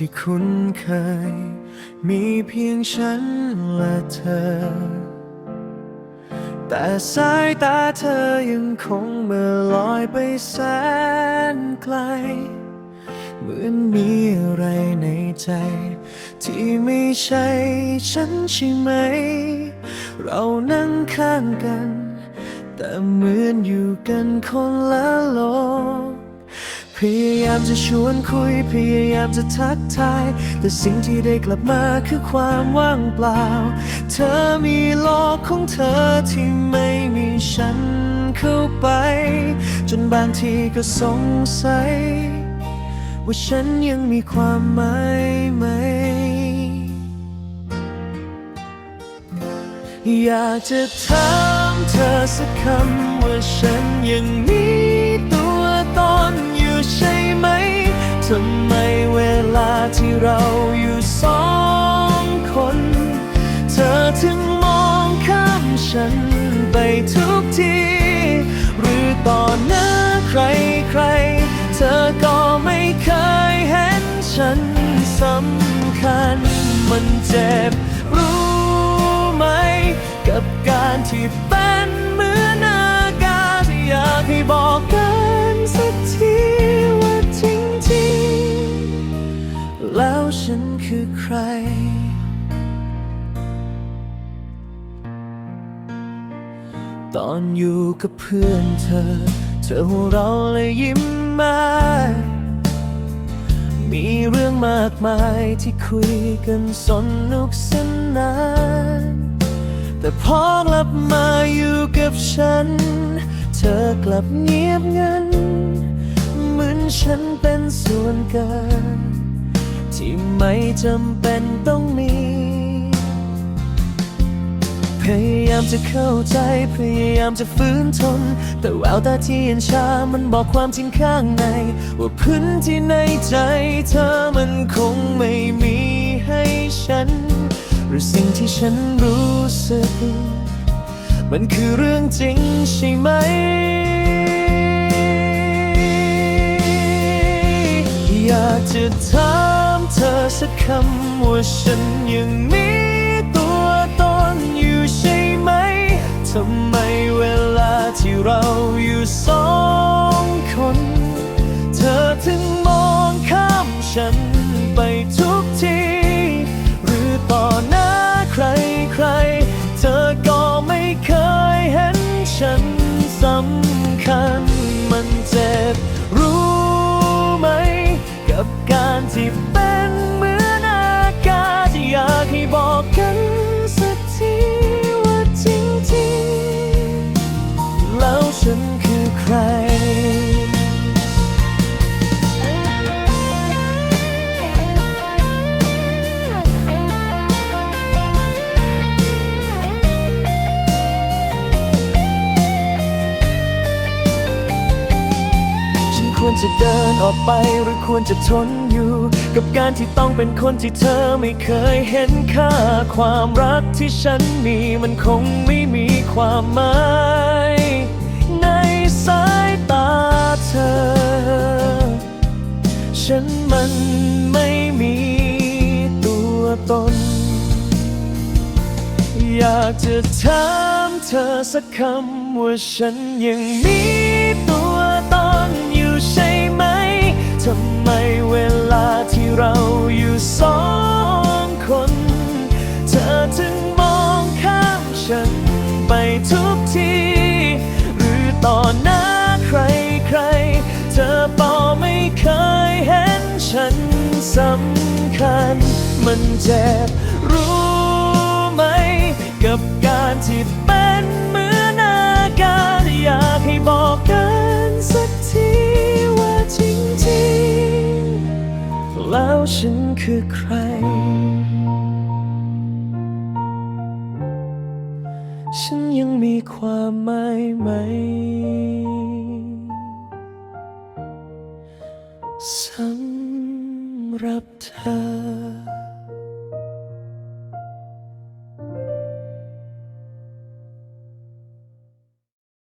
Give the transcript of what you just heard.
ที่คุ้นเคย มีเพียงฉันและเธอ แต่สายตาเธอยังคงเมื่อลอยไปแสนไกล เหมือนมีอะไรในใจ ที่ไม่ใช่ฉันใช่ไหม เรานั่งข้างกัน แต่เหมือนอยู่กันคนละโลก พยายามจะชวนคุย พยายามจะทักทาย แต่สิ่งที่ได้กลับมาคือความว่างเปล่า เธอมีโลกของเธอที่ไม่มีฉันเข้าไป จนบางทีก็สงสัย ว่าฉันยังมีความหมายไหม อยากจะถามเธอสักคำว่าฉันยังมี ใช่ไหมทำไมเวลาที่เราอยู่สองคน เธอถึงมองข้ามฉันไปทุกที หรือต่อหน้าใครใครๆเธอก็ไม่เคยเห็นฉันสำคัญ มันเจ็บรู้ไหม กับการที่เป็น แล้วฉันคือใคร ตอนอยู่กับเพื่อนเธอ เธอหัวเราะและยิ้มมา มีเรื่องมากมายที่คุยกันสนุกสนาน แต่พอกลับมาอยู่กับฉัน เธอกลับเงียบงัน เหมือนฉันเป็นส่วนเกิน ไม่จำเป็นต้องมี พยายามจะเข้าใจพยายามจะฝืนทน แต่แววตาที่ย็นชามันบอกความจริงข้างใน ว่าพื้นที่ในใจเธอมันคงไม่มีให้ฉัน หรือสิ่งที่ฉันรู้สึก มันคือเรื่องจริงใช่ไหมอยากจะถาม เธอสักคำว่าฉันยังมีตัวตนอยู่ใช่ไหม ทำไมเวลาที่เราอยู่สองคน เธอถึงมองข้ามฉันไปทุกที หรือต่อหน้าใครใครๆเธอก็ไม่เคยเห็นฉันสำคัญมันเจ็บรู้ไหมกับการที่ ฉันคือใคร ฉันควรจะเดินออกไปหรือควรจะทนอยู่ กับการที่ต้องเป็นคนที่เธอไม่เคยเห็นค่า ความรักที่ฉันมีมันคงไม่มีความหมาย เธอ ฉันมันไม่มีตัวตน อยากจะถามเธอสักคำว่าฉันยังมีตัว สำคัญ มันเจ็บรู้ไหม กับการที่เป็นเหมือนอากาศอยากให้บอกกันสักทีว่าจริงๆ แล้วฉันคือใคร ฉันยังมีความหมายไหมสำ รับเธอ